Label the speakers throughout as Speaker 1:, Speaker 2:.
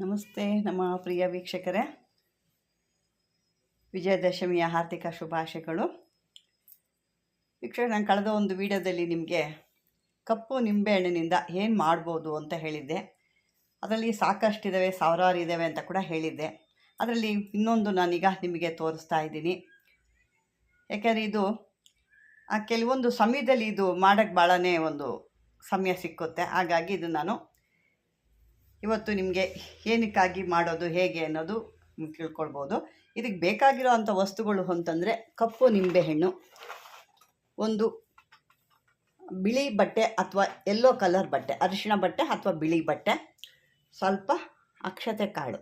Speaker 1: ನಮಸ್ತೆ ನಮ್ಮ ಪ್ರಿಯ ವೀಕ್ಷಕರೇ. ವಿಜಯದಶಮಿಯ ಹಾರ್ದಿಕ ಶುಭಾಶಯಗಳು. ವೀಕ್ಷಕರೇ, ನಾನು ಕಳೆದ ಒಂದು ವಿಡಿಯೋದಲ್ಲಿ ನಿಮಗೆ ಕಪ್ಪು ನಿಂಬೆಹಣ್ಣಿನಿಂದ ಏನು ಮಾಡ್ಬೋದು ಅಂತ ಹೇಳಿದ್ದೆ. ಅದರಲ್ಲಿ ಸಾಕಷ್ಟು ಸಾಕಷ್ಟಿದ್ದಾವೆ ಸಾವಿರಾರು ಇದ್ದಾವೆ ಅಂತ ಕೂಡ ಹೇಳಿದ್ದೆ. ಅದರಲ್ಲಿ ಇನ್ನೊಂದು ನಾನೀಗ ನಿಮಗೆ ತೋರಿಸ್ತಾ ಇದ್ದೀನಿ. ಯಾಕೆಂದರೆ ಇದು ಕೆಲವೊಂದು ಸಮಯದಲ್ಲಿ ಇದು ಮಾಡೋಕ್ಕೆ ಭಾಳನೇ ಒಂದು ಸಮಯ ಸಿಕ್ಕುತ್ತೆ. ಹಾಗಾಗಿ ಇದು ನಾನು ಇವತ್ತು ನಿಮಗೆ ಏನಕ್ಕಾಗಿ ಮಾಡೋದು, ಹೇಗೆ ಅನ್ನೋದು ತಿಳ್ಕೊಳ್ಬೋದು. ಇದಕ್ಕೆ ಬೇಕಾಗಿರೋ ಅಂಥ ವಸ್ತುಗಳು ಅಂತಂದರೆ ಕಪ್ಪು ನಿಂಬೆಹಣ್ಣು. ಒಂದು ಬಿಳಿ ಬಟ್ಟೆ ಅಥವಾ ಎಲ್ಲೋ ಕಲರ್ ಬಟ್ಟೆ, ಅರಿಶಿಣ ಬಟ್ಟೆ ಅಥವಾ ಬಿಳಿ ಬಟ್ಟೆ, ಸ್ವಲ್ಪ ಅಕ್ಷತೆ ಕಾಳು.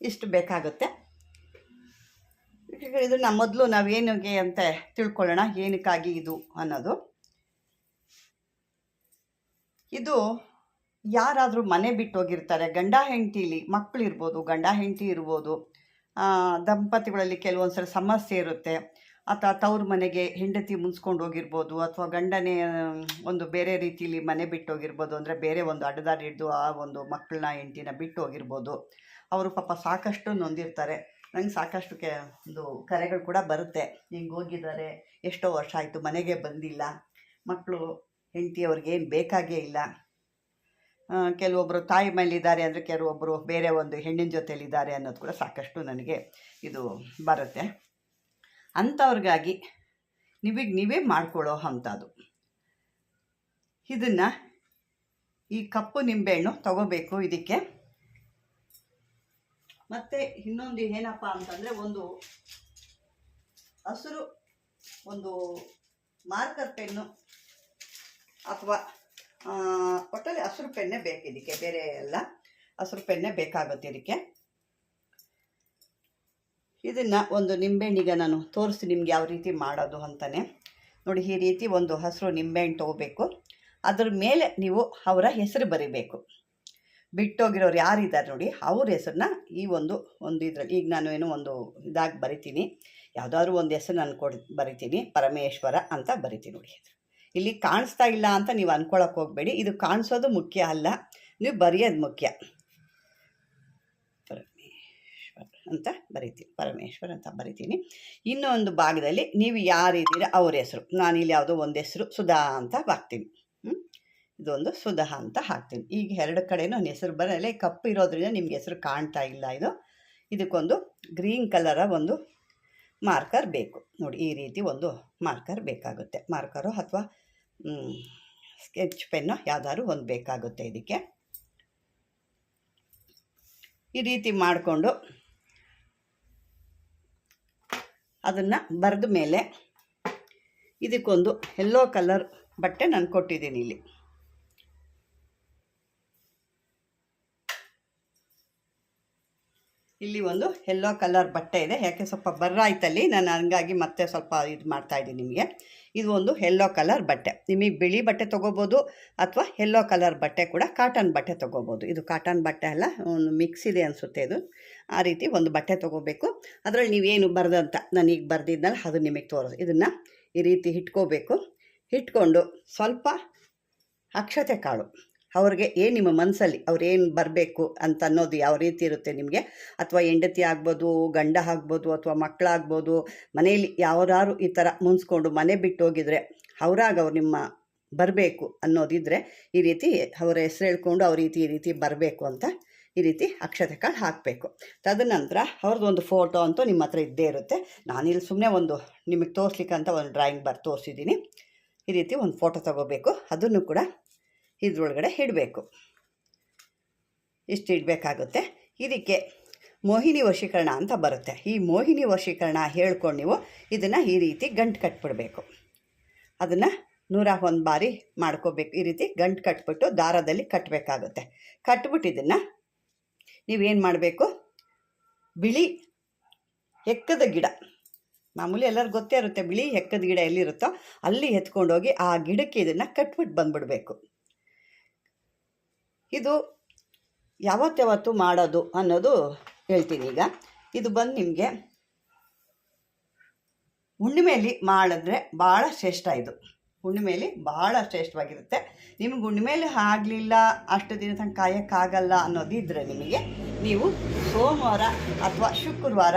Speaker 1: ಇಷ್ಟು ಬೇಕಾಗುತ್ತೆ. ಇದನ್ನು ಮೊದಲು ನಾವೇನಿಗೆ ಅಂತ ತಿಳ್ಕೊಳ್ಳೋಣ, ಏನಕ್ಕಾಗಿ ಇದು ಅನ್ನೋದು. ಇದು ಯಾರಾದರೂ ಮನೆ ಬಿಟ್ಟು ಹೋಗಿರ್ತಾರೆ ಗಂಡ ಹೆಂಡತಿಲಿ ಮಕ್ಕಳು ಇರ್ಬೋದು ಗಂಡ ಹೆಂಡತಿ ಇರ್ಬೋದು ದಂಪತಿಗಳಲ್ಲಿ ಕೆಲವೊಂದು ಸಲ ಸಮಸ್ಯೆ ಇರುತ್ತೆ, ಅಥವಾ ತವ್ರ ಮನೆಗೆ ಹೆಂಡತಿ ಮುನ್ಸ್ಕೊಂಡು ಹೋಗಿರ್ಬೋದು ಅಥವಾ ಗಂಡನೇ, ಒಂದು ಬೇರೆ ರೀತಿಯಲ್ಲಿ ಮನೆ ಬಿಟ್ಟು ಹೋಗಿರ್ಬೋದು ಅಂದರೆ ಬೇರೆ ಒಂದು ಅಡ್ಡದಾರಿ ಹಿಡಿದು ಆ ಒಂದು ಮಕ್ಕಳನ್ನ ಹೆಂಡತಿನ ಬಿಟ್ಟು ಹೋಗಿರ್ಬೋದು ಅವರು ಪಾಪ ಸಾಕಷ್ಟು ನೊಂದಿರ್ತಾರೆ. ನಂಗೆ ಸಾಕಷ್ಟು ಕೆ, ಒಂದು ಕರೆಗಳು ಕೂಡ ಬರುತ್ತೆ. ಹಿಂಗೆ ಹೋಗಿದ್ದಾರೆ, ಎಷ್ಟೋ ವರ್ಷ ಆಯಿತು ಮನೆಗೆ ಬಂದಿಲ್ಲ ಮಕ್ಕಳು ಹೆಂಡತಿ ಏನು ಬೇಕಾಗೇ ಇಲ್ಲ. ಕೆಲವೊಬ್ಬರು ತಾಯಿ ಮೇಲಿದ್ದಾರೆ ಅಂದರೆ ಕೆಲವೊಬ್ಬರು ಬೇರೆ ಒಂದು ಹೆಣ್ಣಿನ ಜೊತೆಲಿದ್ದಾರೆ ಅನ್ನೋದು ಕೂಡ ಸಾಕಷ್ಟು ನನಗೆ ಇದು ಬರುತ್ತೆ. ಅಂಥವ್ರಿಗಾಗಿ ನಿಮಗೆ ನೀವೇ ಮಾಡ್ಕೊಳ್ಳೋ ಅಂಥದ್ದು. ಇದನ್ನು ಈ ಕಪ್ಪು ನಿಂಬೆಹಣ್ಣು ತಗೋಬೇಕು ಇದಕ್ಕೆ. ಮತ್ತು ಇನ್ನೊಂದು ಏನಪ್ಪ ಅಂತಂದರೆ ಒಂದು ಹಸಿರು ಒಂದು ಮಾರ್ಕರ್ ಪೆನ್ನು ಅಥವಾ ಒಟ್ಟಲ್ಲಿ ಹಸಿರು ಪೆನ್ನೇ ಬೇಕು ಇದಕ್ಕೆ, ಬೇರೆ ಎಲ್ಲ. ಹಸಿರು ಪೆನ್ನೆ ಬೇಕಾಗುತ್ತೆ ಇದಕ್ಕೆ. ಇದನ್ನು ಒಂದು ನಿಂಬೆಹಣ್ಣಿಗೆ ನಾನು ತೋರಿಸ್ತೀನಿ ನಿಮ್ಗೆ ಯಾವ ರೀತಿ ಮಾಡೋದು ಅಂತಲೇ ನೋಡಿ, ಈ ರೀತಿ ಒಂದು ಹಸಿರು ನಿಂಬೆಹಣ್ಣು ತೊಗೋಬೇಕು. ಅದ್ರ ಮೇಲೆ ನೀವು ಅವರ ಹೆಸರು ಬರಿಬೇಕು. ಬಿಟ್ಟೋಗಿರೋರು ಯಾರಿದ್ದಾರೆ ನೋಡಿ, ಅವ್ರ ಹೆಸರನ್ನ ಈ ಒಂದು ಒಂದು ಇದರಲ್ಲಿ ಈಗ ನಾನು ಏನೋ ಒಂದು ಇದಾಗಿ ಬರಿತೀನಿ. ಯಾವುದಾದ್ರು ಒಂದು ಹೆಸರು ನಾನು ಕೊಡ್, ಬರಿತೀನಿ, ಪರಮೇಶ್ವರ ಅಂತ ಬರಿತೀನಿ ನೋಡಿ. ಇಲ್ಲಿ ಕಾಣಿಸ್ತಾ ಇಲ್ಲ ಅಂತ ನೀವು ಅನ್ಕೊಳಕ್ಕೆ ಹೋಗಬೇಡಿ. ಇದು ಕಾಣಿಸೋದು ಮುಖ್ಯ ಅಲ್ಲ. ನೀವು ಬರೆಯೋದು ಮುಖ್ಯ. ಪರಮೇಶ್ವರ ಅಂತ ಬರಿತೀನಿ. ಪರಮೇಶ್ವರ್ ಅಂತ ಬರಿತೀನಿ. ಇನ್ನೊಂದು ಭಾಗದಲ್ಲಿ ನೀವು ಯಾರಿದ್ದೀರ ಅವ್ರ ಹೆಸರು. ನಾನು ಇಲ್ಲಿ ಯಾವುದೋ ಒಂದು ಹೆಸರು, ಸುಧಾ ಅಂತ ಹಾಕ್ತೀನಿ? ಇದೊಂದು ಸುಧಾ ಅಂತ ಹಾಕ್ತೀನಿ. ಈಗ ಎರಡು ಕಡೆ ನನ್ನ ಹೆಸರು ಬರಲ್ಲ, ಕಪ್ಪು ಇರೋದ್ರಿಂದ ನಿಮ್ಗೆ ಹೆಸರು ಕಾಣ್ತಾ ಇಲ್ಲ ಇದು. ಇದಕ್ಕೊಂದು ಗ್ರೀನ್ ಕಲರ ಒಂದು ಮಾರ್ಕರ್ ಬೇಕು. ನೋಡಿ, ಈ ರೀತಿ ಒಂದು ಮಾರ್ಕರ್ ಬೇಕಾಗುತ್ತೆ. ಮಾರ್ಕರು ಅಥವಾ ಸ್ಕೆಚ್ ಪೆನ್ನು ಯಾವ್ದಾದ್ರು ಒಂದು ಬೇಕಾಗುತ್ತೆ ಇದಕ್ಕೆ. ಈ ರೀತಿ ಮಾಡಿಕೊಂಡು ಅದನ್ನು ಬರೆದ ಮೇಲೆ ಇದಕ್ಕೊಂದು ಎಲ್ಲೋ ಕಲರ್ ಬಟ್ಟೆ ನಾನು ಕೊಟ್ಟಿದ್ದೀನಿ ಇಲ್ಲಿ. ಇಲ್ಲಿ ಒಂದು ಎಲ್ಲೋ ಕಲರ್ ಬಟ್ಟೆ ಇದೆ. ಯಾಕೆ ಸ್ವಲ್ಪ ಬರ್ರಾಯ್ತಲ್ಲಿ ನಾನು ಹಂಗಾಗಿ ಮತ್ತೆ ಸ್ವಲ್ಪ ಇದು ಮಾಡ್ತಾ ಇದ್ದೀನಿ ನಿಮಗೆ. ಇದು ಒಂದು ಎಲ್ಲೋ ಕಲರ್ ಬಟ್ಟೆ. ನಿಮಗೆ ಬಿಳಿ ಬಟ್ಟೆ ತೊಗೋಬೋದು ಅಥವಾ ಎಲ್ಲೋ ಕಲರ್ ಬಟ್ಟೆ ಕೂಡ ಕಾಟನ್ ಬಟ್ಟೆ ತೊಗೋಬೋದು. ಇದು ಕಾಟನ್ ಬಟ್ಟೆ ಅಲ್ಲ, ಒಂದು ಮಿಕ್ಸ್ ಇದೆ ಅನಿಸುತ್ತೆ ಇದು. ಆ ರೀತಿ ಒಂದು ಬಟ್ಟೆ ತೊಗೋಬೇಕು. ಅದರಲ್ಲಿ ನೀವೇನು ಬರೆದಂತ ನಾನು ಈಗ ಬರೆದಿದ್ನಲ್ಲ, ಅದು ನಿಮಗೆ ತೋರಿಸ್, ಇದನ್ನು ಈ ರೀತಿ ಇಟ್ಕೋಬೇಕು. ಇಟ್ಕೊಂಡು ಸ್ವಲ್ಪ ಅಕ್ಷತೆ ಕಾಳು. ಅವ್ರಿಗೆ ಏನು ನಿಮ್ಮ ಮನಸ್ಸಲ್ಲಿ ಅವ್ರೇನು ಬರಬೇಕು ಅಂತ ಅನ್ನೋದು ಯಾವ ರೀತಿ ಇರುತ್ತೆ ನಿಮಗೆ? ಅಥವಾ ಹೆಂಡತಿ ಆಗ್ಬೋದು, ಗಂಡ ಆಗ್ಬೋದು, ಅಥವಾ ಮಕ್ಕಳಾಗ್ಬೋದು ಮನೆಯಲ್ಲಿ ಯಾವ್ದಾರು ಈ ಥರ ಮುನ್ಸ್ಕೊಂಡು ಮನೆ ಬಿಟ್ಟು ಹೋಗಿದ್ರೆ ಅವರಾಗ ಅವ್ರು ನಿಮ್ಮ ಬರಬೇಕು ಅನ್ನೋದಿದ್ರೆ ಈ ರೀತಿ ಅವರ ಹೆಸರು ಹೇಳ್ಕೊಂಡು ಅವ್ರ ರೀತಿ, ಈ ರೀತಿ ಬರಬೇಕು ಅಂತ ಈ ರೀತಿ ಅಕ್ಷತೆ ಕಾಳು ಹಾಕಬೇಕು. ತದನಂತರ ಅವ್ರದ್ದು ಒಂದು ಫೋಟೋ ಅಂತೂ ನಿಮ್ಮ ಹತ್ರ ಇದ್ದೇ ಇರುತ್ತೆ. ನಾನಿಲ್ಲಿ ಸುಮ್ಮನೆ ಒಂದು ನಿಮಗೆ ತೋರಿಸ್ಲಿಕ್ಕೆ ಅಂತ ಒಂದು ಡ್ರಾಯಿಂಗ್ ಬರ್ ತೋರಿಸಿದ್ದೀನಿ. ಈ ರೀತಿ ಒಂದು ಫೋಟೋ ತಗೋಬೇಕು. ಅದನ್ನು ಕೂಡ ಇದ್ರೊಳಗಡೆ ಇಡಬೇಕು. ಇಷ್ಟು ಇಡಬೇಕಾಗುತ್ತೆ. ಇದಕ್ಕೆ ಮೋಹಿನಿ ವಶೀಕರಣ ಅಂತ ಬರುತ್ತೆ. ಈ ಮೋಹಿನಿ ವಶೀಕರಣ ಹೇಳ್ಕೊಂಡು ನೀವು ಇದನ್ನು ಈ ರೀತಿ ಗಂಟು ಕಟ್ಬಿಡಬೇಕು. ಅದನ್ನು ನೂರ ಒಂದು ಬಾರಿ ಮಾಡ್ಕೋಬೇಕು. ಈ ರೀತಿ ಗಂಟು ಕಟ್ಬಿಟ್ಟು ದಾರದಲ್ಲಿ ಕಟ್ಟಬೇಕಾಗುತ್ತೆ ಕಟ್ಬಿಟ್ಟು ಇದನ್ನು ನೀವೇನು ಮಾಡಬೇಕು? ಬಿಳಿ ಎಕ್ಕದ ಗಿಡ. ಮಾಮೂಲಿ ಎಲ್ಲರಿಗೂ ಗೊತ್ತೇ ಇರುತ್ತೆ ಬಿಳಿ ಎಕ್ಕದ ಗಿಡ ಎಲ್ಲಿರುತ್ತೋ ಅಲ್ಲಿ ಎತ್ಕೊಂಡೋಗಿ ಆ ಗಿಡಕ್ಕೆ ಇದನ್ನು ಕಟ್ಬಿಟ್ಟು ಬಂದ್ಬಿಡಬೇಕು. ಇದು ಯಾವತ್ತಾವತ್ತು ಮಾಡೋದು ಅನ್ನೋದು ಹೇಳ್ತೀನಿ ಈಗ. ಇದು ಬಂದು ನಿಮಗೆ ಹುಣ್ಣಿಮೆಯಲ್ಲಿ ಮಾಡಿದ್ರೆ ಭಾಳ ಶ್ರೇಷ್ಠ ಇದು. ಹುಣ್ಣಿಮೆಯಲ್ಲಿ ಭಾಳ ಶ್ರೇಷ್ಠವಾಗಿರುತ್ತೆ. ನಿಮ್ಗೆ ಹುಣ್ಣಿಮೆಯಲ್ಲಿ ಆಗಲಿಲ್ಲ, ಅಷ್ಟು ದಿನ ತನಕ ಕಾಯೋಕ್ಕಾಗಲ್ಲ ಅನ್ನೋದಿದ್ರೆ ನಿಮಗೆ ನೀವು ಸೋಮವಾರ ಅಥವಾ ಶುಕ್ರವಾರ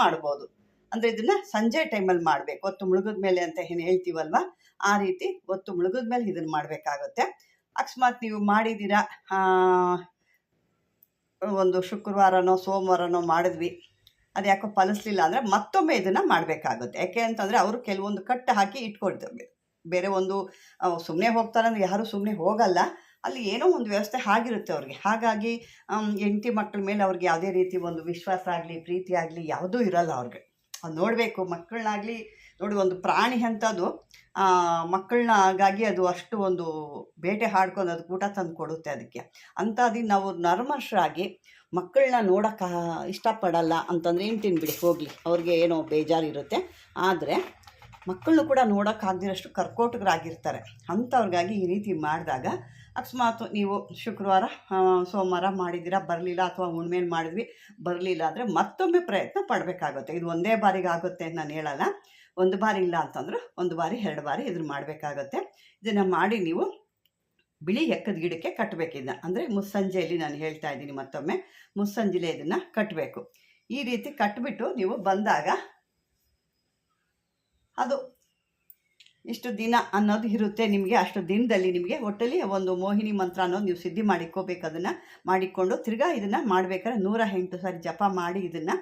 Speaker 1: ಮಾಡ್ಬೋದು. ಅಂದರೆ ಇದನ್ನು ಸಂಜೆ ಟೈಮಲ್ಲಿ ಮಾಡಬೇಕು. ಹೊತ್ತು ಮುಳುಗಿದ ಮೇಲೆ ಅಂತ ಏನು ಹೇಳ್ತೀವಲ್ವ? ಆ ರೀತಿ ಹೊತ್ತು ಮುಳುಗಿದ ಮೇಲೆ ಇದನ್ನು ಮಾಡಬೇಕಾಗುತ್ತೆ. ಅಕಸ್ಮಾತ್ ನೀವು ಮಾಡಿದ್ದೀರಾ? ಒಂದು ಶುಕ್ರವಾರನೋ, ಸೋಮವಾರನೋ ಮಾಡಿದ್ವಿ. ಅದು ಯಾಕೋ ಫಲಿಸ್ಲಿಲ್ಲ ಅಂದರೆ ಮತ್ತೊಮ್ಮೆ ಇದನ್ನು ಮಾಡಬೇಕಾಗುತ್ತೆ. ಯಾಕೆ ಅಂತಂದರೆ ಅವರು ಕೆಲವೊಂದು ಕಟ್ಟು ಹಾಕಿ ಇಟ್ಕೊಳ್ತೇವೆ ಬೇರೆ ಒಂದು ಸುಮ್ಮನೆ ಹೋಗ್ತಾರೆ ಅಂದರೆ ಯಾರೂ ಸುಮ್ಮನೆ ಹೋಗಲ್ಲ. ಅಲ್ಲಿ ಏನೋ ಒಂದು ವ್ಯವಸ್ಥೆ ಆಗಿರುತ್ತೆ ಅವ್ರಿಗೆ. ಹಾಗಾಗಿ ಹೆಂಡತಿ ಮಕ್ಕಳ ಮೇಲೆ ಅವ್ರಿಗೆ ಯಾವುದೇ ರೀತಿ ಒಂದು ವಿಶ್ವಾಸ ಆಗಲಿ, ಪ್ರೀತಿ ಆಗಲಿ ಯಾವುದೂ ಇರಲ್ಲ ಅವ್ರಿಗೆ. ಅದು ನೋಡಬೇಕು. ಮಕ್ಕಳನ್ನಾಗಲಿ ನೋಡಿ, ಒಂದು ಪ್ರಾಣಿ ಅಂಥದ್ದು ಮಕ್ಕಳನ್ನಾಗಾಗಿ ಅದು ಅಷ್ಟು ಒಂದು ಬೇಟೆ ಹಾಡ್ಕೊಂಡು ಅದು ಊಟ ತಂದು ಕೊಡುತ್ತೆ ಅದಕ್ಕೆ. ಅಂಥದ್ದು ನಾವು ನರ್ಮರ್ಷರಾಗಿ ಮಕ್ಕಳನ್ನ ನೋಡೋಕ್ಕೆ ಇಷ್ಟಪಡಲ್ಲ ಅಂತಂದರೆ ಏನು ತಿನ್ಬಿಡಿ ಹೋಗಲಿ. ಅವ್ರಿಗೆ ಏನೋ ಬೇಜಾರಿರುತ್ತೆ. ಆದರೆ ಮಕ್ಕಳನ್ನು ಕೂಡ ನೋಡೋಕ್ಕಾಗದಿರೋಷ್ಟು ಕರ್ಕೋಟಕರಾಗಿರ್ತಾರೆ. ಅಂಥವ್ರಿಗಾಗಿ ಈ ರೀತಿ ಮಾಡಿದಾಗ ಅಕಸ್ಮಾತ್ ನೀವು ಶುಕ್ರವಾರ ಸೋಮವಾರ ಮಾಡಿದ್ದೀರಾ, ಬರಲಿಲ್ಲ ಅಥವಾ ಹುಣ್ಮೇಲೆ ಮಾಡಿದ್ವಿ, ಬರಲಿಲ್ಲ ಅಂದರೆ ಮತ್ತೊಮ್ಮೆ ಪ್ರಯತ್ನ ಪಡಬೇಕಾಗುತ್ತೆ. ಇದು ಒಂದೇ ಬಾರಿಗೆ ಆಗುತ್ತೆ ಅಂತ ನಾನು ಹೇಳಲ್ಲ. ಒಂದು ಬಾರಿ ಇಲ್ಲ ಅಂತಂದ್ರೆ ಒಂದು ಬಾರಿ, ಎರಡು ಬಾರಿ ಇದನ್ನು ಮಾಡಬೇಕಾಗುತ್ತೆ. ಇದನ್ನು ಮಾಡಿ ನೀವು ಬಿಳಿ ಎಕ್ಕದ ಗಿಡಕ್ಕೆ ಕಟ್ಟಬೇಕು ಇದನ್ನ. ಅಂದರೆ ಮುಸ್ಸಂಜೆಯಲ್ಲಿ ನಾನು ಹೇಳ್ತಾ ಇದ್ದೀನಿ ಮತ್ತೊಮ್ಮೆ, ಮುಸ್ಸಂಜೆಲೆ ಇದನ್ನು ಕಟ್ಟಬೇಕು ಈ ರೀತಿ ಕಟ್ಟಿಬಿಟ್ಟು ನೀವು ಬಂದಾಗ ಅದು ಇಷ್ಟು ದಿನ ಅನ್ನೋದು ಇರುತ್ತೆ ನಿಮಗೆ, ಅಷ್ಟು ದಿನದಲ್ಲಿ ನಿಮಗೆ ಒಟ್ಟಲ್ಲಿ ಒಂದು ಮೋಹಿನಿ ಮಂತ್ರ ಅನ್ನೋದು ನೀವು ಸಿದ್ಧಿ ಮಾಡಿಕೋಬೇಕು ಅದನ್ನು ಮಾಡಿಕೊಂಡು ತಿರ್ಗಾ ಇದನ್ನು ಮಾಡಬೇಕಾದ್ರೆ ನೂರ ಎಂಟು ಸಾರಿ ಜಪ ಮಾಡಿ ಇದನ್ನು.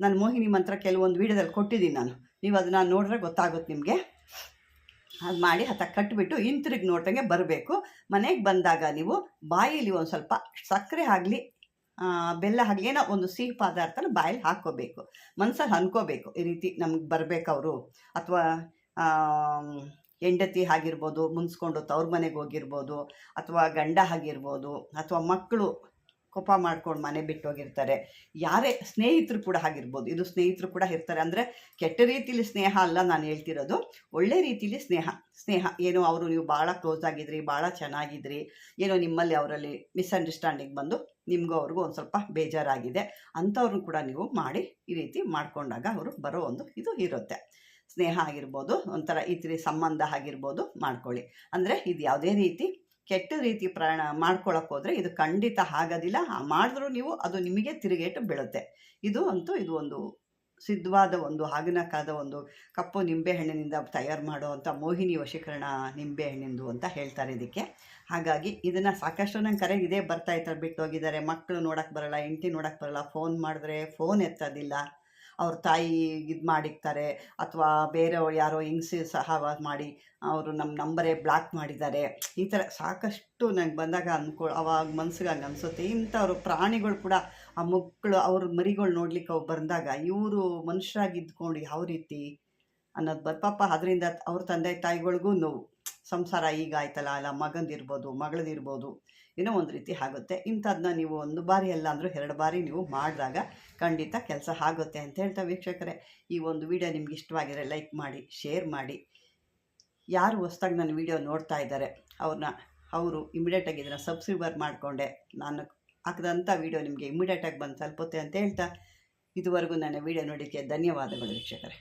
Speaker 1: ನಾನು ಮೋಹಿನಿ ಮಂತ್ರ ಕೆಲವೊಂದು ವೀಡಿಯೋದಲ್ಲಿ ಕೊಟ್ಟಿದ್ದೀನಿ ನಾನು. ನೀವು ಅದನ್ನು ನೋಡಿದ್ರೆ ಗೊತ್ತಾಗುತ್ತೆ ನಿಮಗೆ. ಅದು ಮಾಡಿ ಹತ್ತ ಕಟ್ಬಿಟ್ಟು ಹಿಂತಿರುಗಿ ನೋಡ್ದಂಗೆ ಬರಬೇಕು. ಮನೆಗೆ ಬಂದಾಗ ನೀವು ಬಾಯಲ್ಲಿ ಒಂದು ಸ್ವಲ್ಪ ಸಕ್ಕರೆ ಆಗಲಿ ಬೆಲ್ಲ ಆಗಲಿ, ಏನೋ ಒಂದು ಸಿಹಿ ಪದಾರ್ಥನ ಬಾಯಲ್ಲಿ ಹಾಕ್ಕೋಬೇಕು. ಮನ್ಸಲ್ಲಿ ಅನ್ಕೋಬೇಕು ಈ ರೀತಿ ನಮ್ಗೆ ಬರಬೇಕು ಅವರು ಅಥವಾ ಹೆಂಡತಿ ಆಗಿರ್ಬೋದು, ಮುನ್ಸ್ಕೊಂಡು ತವ್ರ ಮನೆಗೆ ಹೋಗಿರ್ಬೋದು, ಅಥವಾ ಗಂಡ ಆಗಿರ್ಬೋದು, ಅಥವಾ ಮಕ್ಕಳು ಕೋಪ ಮಾಡ್ಕೊಂಡು ಮನೆ ಬಿಟ್ಟು ಹೋಗಿರ್ತಾರೆ ಯಾರೇ ಸ್ನೇಹಿತರು ಕೂಡ ಆಗಿರ್ಬೋದು ಇದು ಸ್ನೇಹಿತರು ಕೂಡ ಇರ್ತಾರೆ ಅಂದರೆ ಕೆಟ್ಟ ರೀತಿಯಲ್ಲಿ ಸ್ನೇಹ ಅಲ್ಲ ನಾನು ಹೇಳ್ತಿರೋದು. ಒಳ್ಳೆ ರೀತಿಯಲ್ಲಿ ಸ್ನೇಹ. ಸ್ನೇಹ. ಏನೋ ಅವರು ನೀವು ಭಾಳ ಕ್ಲೋಸ್ ಆಗಿದ್ರಿ, ಭಾಳ ಚೆನ್ನಾಗಿದ್ರಿ, ಏನೋ ನಿಮ್ಮಲ್ಲಿ ಅವರಲ್ಲಿ ಮಿಸ್ಅಂಡರ್ಸ್ಟ್ಯಾಂಡಿಂಗ್ ಬಂದು ನಿಮಗೂ ಅವ್ರಿಗೂ ಒಂದು ಸ್ವಲ್ಪ ಬೇಜಾರಾಗಿದೆ. ಅಂಥವ್ರನ್ನ ಕೂಡ ನೀವು ಮಾಡಿ ಈ ರೀತಿ ಮಾಡಿಕೊಂಡಾಗ ಅವರು ಬರೋ ಒಂದು ಇದು ಇರುತ್ತೆ. ಸ್ನೇಹ ಆಗಿರ್ಬೋದು, ಒಂಥರ ಈ ರೀತಿ ಸಂಬಂಧ ಆಗಿರ್ಬೋದು ಮಾಡ್ಕೊಳ್ಳಿ. ಅಂದರೆ ಇದು ಯಾವುದೇ ರೀತಿ ಕೆಟ್ಟ ರೀತಿ ಪ್ರಯಾಣ ಮಾಡ್ಕೊಳಕ್ಕೆ ಹೋದರೆ ಇದು ಖಂಡಿತ ಆಗೋದಿಲ್ಲ. ಮಾಡಿದ್ರೂ ನೀವು, ಅದು ನಿಮಗೆ ತಿರುಗೇಟು ಬೀಳುತ್ತೆ. ಇದು ಅಂತೂ ಇದು ಒಂದು ಸಿದ್ಧವಾದ ಒಂದು ಹಾಗಿನಕಾದ ಒಂದು ಕಪ್ಪು ನಿಂಬೆಹಣ್ಣಿನಿಂದ ತಯಾರು ಮಾಡುವಂಥ ಮೋಹಿನಿ ವಶೀಕರಣ ನಿಂಬೆಹಣ್ಣಿಂದು ಅಂತ ಹೇಳ್ತಾರೆ ಇದಕ್ಕೆ. ಹಾಗಾಗಿ ಇದನ್ನು ಸಾಕಷ್ಟು ನಂಗೆ ಕರೆ ಇದೇ ಬರ್ತಾ ಇರ್ತಾರೆ ಬಿಟ್ಟು ಹೋಗಿದ್ದಾರೆ ಮಕ್ಕಳು ನೋಡೋಕ್ಕೆ ಬರಲ್ಲ, ಹೆಂಡತಿ ನೋಡೋಕ್ಕೆ ಬರಲ್ಲ ಫೋನ್ ಮಾಡಿದ್ರೆ ಫೋನ್ ಎತ್ತೋದಿಲ್ಲ. ಅವ್ರ ತಾಯಿ ಇದು ಮಾಡಿರ್ತಾರೆ ಅಥವಾ ಬೇರೆಯವ್ರು ಯಾರೋ ಹಿಂಗ್ಸಿ ಸಹ ಮಾಡಿ ಅವರು ನಮ್ಮ ನಂಬರೇ ಬ್ಲಾಕ್ ಮಾಡಿದ್ದಾರೆ. ಈ ಥರ ಸಾಕಷ್ಟು ನಂಗೆ ಬಂದಾಗ ಅಂದ್ಕೊ ಅವಾಗ ಮನ್ಸಿಗೆ ಹಂಗೆ ಅನಿಸುತ್ತೆ. ಇಂಥವ್ರು ಪ್ರಾಣಿಗಳು ಕೂಡ ಆ ಮಕ್ಕಳು ಅವ್ರ ಮರಿಗಳು ನೋಡ್ಲಿಕ್ಕೆ ಅವ್ರು ಬಂದಾಗ ಇವರು ಮನುಷ್ಯರಾಗಿ ಇದ್ಕೊಂಡು ಯಾವ ರೀತಿ ಅನ್ನೋದು ಬರ್ ಅದರಿಂದ ಅವ್ರ ತಂದೆ ತಾಯಿಗಳಿಗೂ ನೋವು. ಸಂಸಾರ ಈಗ ಆಯ್ತಲ್ಲ, ಅಲ್ಲ, ಮಗಂದಿರ್ಬೋದು ಮಗಳದಿರ್ಬೋದು ಏನೋ ಒಂದು ರೀತಿ ಆಗುತ್ತೆ. ಇಂಥದ್ದನ್ನ ನೀವು ಒಂದು ಬಾರಿ ಅಲ್ಲ ಅಂದರೂ ಎರಡು ಬಾರಿ ನೀವು ಮಾಡಿದಾಗ ಖಂಡಿತ ಕೆಲಸ ಆಗುತ್ತೆ ಅಂತ ಹೇಳ್ತಾ ವೀಕ್ಷಕರೇ. ಈ ಒಂದು ವಿಡಿಯೋ ನಿಮ್ಗೆ ಇಷ್ಟವಾಗಿದ್ರೆ ಲೈಕ್ ಮಾಡಿ, ಶೇರ್ ಮಾಡಿ. ಯಾರು ಹೊಸ್ದಾಗಿ ನನ್ನ ವಿಡಿಯೋ ನೋಡ್ತಾ ಇದ್ದಾರೆ ಅವ್ರನ್ನ ಅವರು ಇಮಿಡಿಯೇಟಾಗಿ ಇದನ್ನು ಸಬ್ಸ್ಕ್ರೈಬರ್ ಮಾಡಿಕೊಂಡೆ, ನಾನು ಹಾಕಿದಂಥ ವಿಡಿಯೋ ನಿಮಗೆ ಇಮಿಡಿಯೇಟಾಗಿ ಬಂದು ತಲುಪುತ್ತೆ ಅಂತ ಹೇಳ್ತಾ ಇದುವರೆಗೂ ನನ್ನ ವಿಡಿಯೋ ನೋಡಲಿಕ್ಕೆ ಧನ್ಯವಾದಗಳು ವೀಕ್ಷಕರೇ.